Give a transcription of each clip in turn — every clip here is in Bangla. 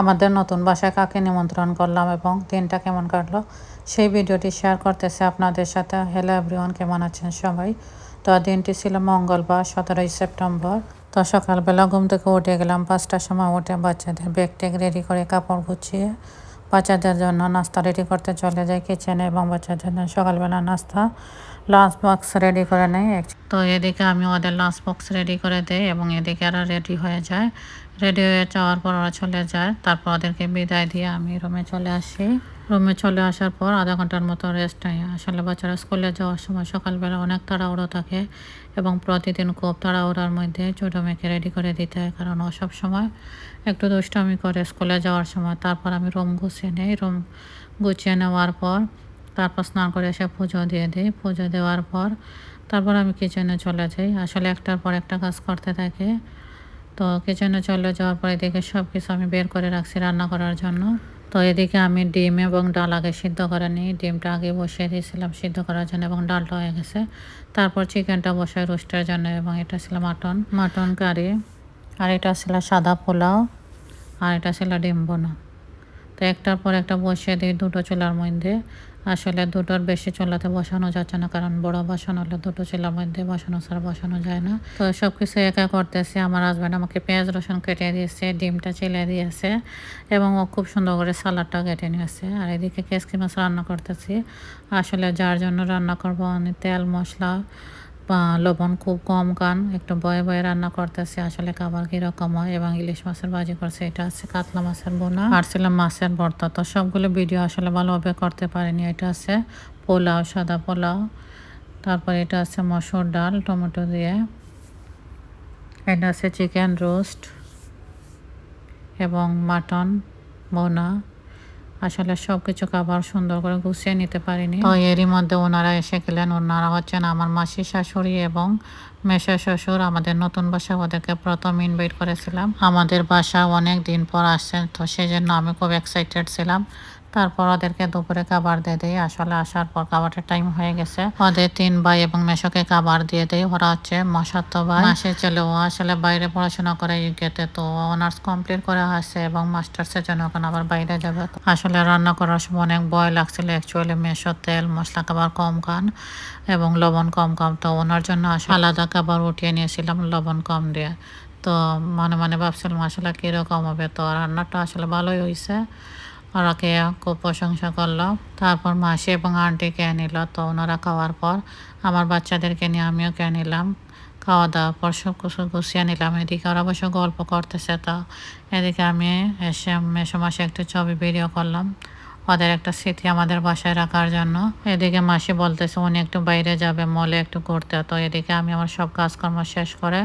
আমাদের নতুন বাসায় কাকে নিমন্ত্রণ করলাম এবং দিনটা কেমন কাটলো, সেই ভিডিওটি শেয়ার করতেছে আপনাদের সাথে। হ্যালো এভরিওয়ান কেমন আছেন সবাই? তো দিনটি ছিল মঙ্গলবার, সতেরোই সেপ্টেম্বর। তো সকালবেলা ঘুম থেকে উঠে গেলাম, পাঁচটার সময় উঠে বাচ্চাদের ব্যাগ ট্যাগ রেডি করে কাপড় গুছিয়ে বাচ্চাদের জন্য নাস্তা রেডি করতে চলে যাই কিচেনে এবং বাচ্চাদের জন্য সকালবেলা নাস্তা লাঞ্চ বক্স রেডি করে নেই। তো এদিকে আমি ওদের লাঞ্চ বক্স রেডি করে দেই এবং এদিকে ওরা রেডি হয়ে যায়। রেডি হয়ে যাওয়ার পর ওরা চলে যায়। তারপর ওদেরকে বিদায় দিয়ে আমি রুমে চলে আসি। রুমে চলে আসার পর আধা ঘণ্টার মতো রেস্ট নেই। আসলে বাচ্চারা স্কুলে যাওয়ার সময় সকালবেলা অনেক তাড়াহুড়ো থাকে এবং প্রতিদিন খুব তাড়াহুড়ার মধ্যে ছোটো মেয়েকে রেডি করে দিতে হয়। কারণ ও সব সময় একটু দুষ্টামি করে স্কুলে যাওয়ার সময়। তারপর আমি রুম গুছিয়ে নিই। রুম গুছিয়ে নেওয়ার পর তারপর স্নান করে এসে পুজো দিয়ে দিই। পুজো দেওয়ার পর তারপর আমি কিচেনে চলে যাই। আসলে একটার পর একটা কাজ করতে থাকে। তো কিচেনে চলে যাওয়ার পর এদিকে সব কিছু আমি বের করে রাখছি রান্না করার জন্য। তো এদিকে আমি ডিম এবং ডাল আগে সিদ্ধ করে নিই। ডিমটা আগে বসিয়ে দিয়েছিলাম সিদ্ধ করার জন্য এবং ডালটা হয়ে গেছে। তারপর চিকেনটা বসাই রোস্টের জন্য এবং এটা ছিল মাটন মাটন কারি আর এটা ছিল সাদা পোলাও, আর এটা ছিল ডিম বোনা। তো একটার পর একটা বসিয়ে দিই দুটো চুলার মধ্যে। আসলে দুটোর বেশি চুলাতে বসানো যাচ্ছে না, কারণ বড় বাসন হলে দুটো চুলার মধ্যে বসানো ছাড়া বসানো যায় না। তো সব কিছু একা করতেছে, আমার হাজব্যান্ড আমাকে পেঁয়াজ রসুন কেটে দিয়েছে, ডিমটা চেলে দিয়েছে এবং ও খুব সুন্দর করে সালাডটা কেটে নিয়েছে। আর এদিকে কেসকি মাছ রান্না করতেছি। আসলে যার জন্য রান্না করব আমি তেল মশলা লবণ খুব কম কান একটু বয়ে বয়ে রান্না করতেছে। আসলে খাবার কীরকম হয় এবং ইলিশ মাছের ভাজি করছে, এটা আছে কাতলা মাছের বোনা। আর ছিল মাছের ভর্তা। তো সবগুলো ভিডিও আসলে ভালোভাবে করতে পারিনি। এটা আছে পোলাও, সাদা পোলাও, তারপর এটা আছে মসুর ডাল, টমেটো দিয়ে। এটা আছে চিকেন রোস্ট এবং মাটন বোনা। আসলে সব কিছু খাবার সুন্দর করে গুছিয়ে নিতে পারিনি। তো এরই মধ্যে ওনারা এসে গেলেন। ওনারা হচ্ছেন আমার মাসি শাশুড়ি এবং মেশা শ্বশুর। আমাদের নতুন বাসা ওদেরকে প্রথম ইনভাইট করেছিলাম। আমাদের বাসা অনেক দিন পর আসছেন তো সেই জন্য আমি খুব এক্সাইটেড ছিলাম। তারপর ওদেরকে দুপুরে খাবার দিয়ে দিই, আসলে আসার পর খাবারের টাইম হয়ে গেছে। ওদের তিন ভাই এবং মেশোকে খাবার দিয়ে দেয় ওরা হচ্ছে মশাত্ত ভাই। মাসে চলে, ও আসলে বাইরে পড়াশোনা করে ইউকেতে তো অনার্স কমপ্লিট করে আসছে এবং মাস্টার্সের জন্য এখন আবার বাইরে যাবে। আসলে রান্না করার সময় অনেক ভয় লাগছিল অ্যাকচুয়ালি মেশো তেল, মশলা খাবার কম খান এবং লবণ কম কম তো ওনার জন্য আলাদা খাবার উঠিয়ে নিয়েছিলাম লবণ কম দিয়ে। তো মনে মনে ভাবছিলাম আসলে কীরকম হবে, তো রান্নাটা আসলে ভালোই হয়েছে ওরাকে খুব প্রশংসা করল। তারপর মাসি এবং আন্টিকে নিল। তো ওনারা খাওয়ার পর আমার বাচ্চাদেরকে নিয়ে আমিও কে নিলাম। খাওয়া দাওয়া পর সব কিছু গুছিয়ে নিলাম। এদিকে ওরা অবশ্য গল্প করতেছে। তো এদিকে আমি এসে মেসো মাসে একটু ছবি ভিডিও করলাম। ওদের একটা স্মৃতি আমাদের বাসায় রাখার জন্য। এদিকে মাসি বলতেছে, উনি একটু বাইরে যাবে, মলে একটু ঘুরতে। তো এদিকে আমি আমার সব কাজকর্ম শেষ করে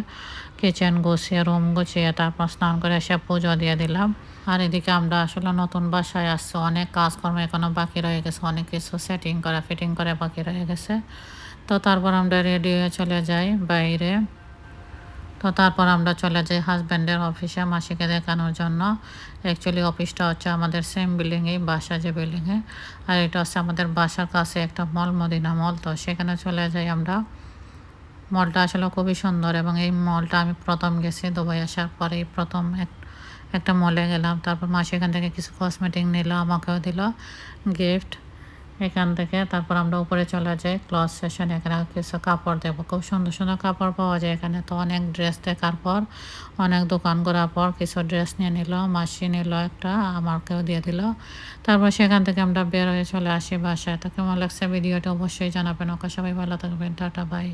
কিচেন গুছিয়ে রুম গুছিয়ে তারপর স্নান করে এসে পুজো দিয়ে দিলাম। আর এদিকে আমরা আসলে নতুন বাসায় আসছি, অনেক কাজকর্ম এখনও বাকি রয়ে গেছে, অনেক কিছু সেটিং করা ফিটিং করা বাকি রয়ে গেছে। তো তারপর আমরা রেডি হয়ে চলে যাই বাইরে। তো তারপর আমরা চলে যাই হাজব্যান্ডের অফিসে মাসিকে দেখানোর জন্য। অ্যাকচুয়ালি অফিসটা হচ্ছে আমাদের সেম বিল্ডিংয়েই বাসা যে বিল্ডিংয়ে আর এটা হচ্ছে আমাদের বাসার কাছে একটা মল মদিনা মল তো সেখানে চলে যাই আমরা। মলটা আসলে খুবই সুন্দর এবং এই মলটা আমি প্রথম গেছি দুবাই আসার পরেই, প্রথম এক একটা মলে গেলাম, তারপর মাসি এখান থেকে কিছু কসমেটিক নিল, আমাকেও দিল গিফট এখান থেকে, তারপর আমরা উপরে চলে যাই ক্লথ সেশন এখানে কিছু কাপড় দেখব খুব সুন্দর সুন্দর কাপড় পাওয়া যায় এখানে, তো অনেক ড্রেস দেখার পর, অনেক দোকান ঘোরার পর কিছু ড্রেস নিয়ে নিল, মাসি নিল একটা, আমাকেও দিয়ে দিল। তারপর সেখান থেকে আমরা বের হয়ে চলে আসি বাসায়। তো কেমন লাগছে ভিডিওটা অবশ্যই জানাবেন। ওকে, সবাই ভালো থাকবেন, টাটা বাই